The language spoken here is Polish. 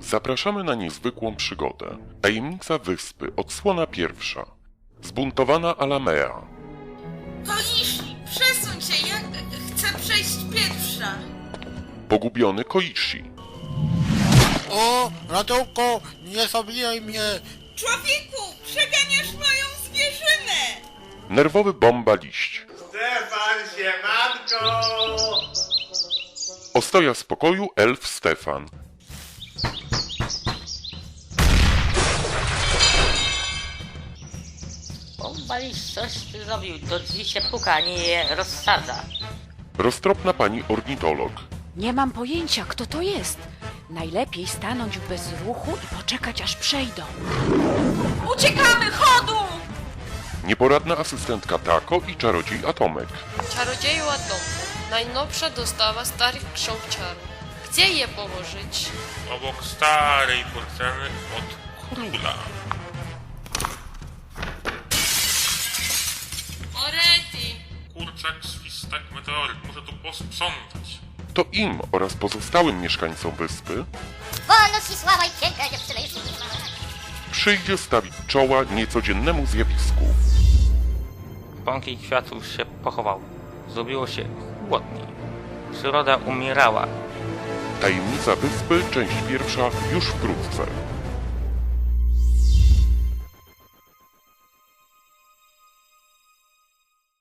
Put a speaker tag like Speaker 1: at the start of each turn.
Speaker 1: Zapraszamy na niezwykłą przygodę. Tajemnica wyspy, odsłona pierwsza. Zbuntowana Alamea.
Speaker 2: Konishi, przesuń się, ja chcę przejść pierwsza.
Speaker 1: Pogubiony Koishi.
Speaker 3: O, ratunku, nie zabijaj mnie!
Speaker 2: Człowieku, przeganiasz moją zwierzynę!
Speaker 1: Nerwowy bomba liść.
Speaker 4: Stefan Siemanko!
Speaker 1: Ostoja spokoju elf Stefan.
Speaker 5: Bombalisz coś ty zrobił, do drzwi się puka, nie je rozsadza.
Speaker 1: Roztropna pani ornitolog.
Speaker 6: Nie mam pojęcia, kto to jest. Najlepiej stanąć bez ruchu i poczekać, aż przejdą.
Speaker 2: Uciekamy, chodu!
Speaker 1: Nieporadna asystentka Tako i czarodziej Atomek.
Speaker 7: Czarodzieju Atomu. Najnowsza dostawa starych ksiąg czaru. Gdzie je położyć?
Speaker 8: obok starej porceny od króla. Kurczak, swistak, meteoryt, muszę tu posprzątać.
Speaker 1: To im oraz pozostałym mieszkańcom wyspy
Speaker 9: Wolność i sława i piękna dziewczyna już nie ma.
Speaker 1: przyjdzie stawić czoła niecodziennemu zjawisku.
Speaker 5: Bąki kwiatów się pochowały. Zrobiło się chłodniej. Przyroda umierała.
Speaker 1: Tajemnica wyspy, część pierwsza już wkrótce.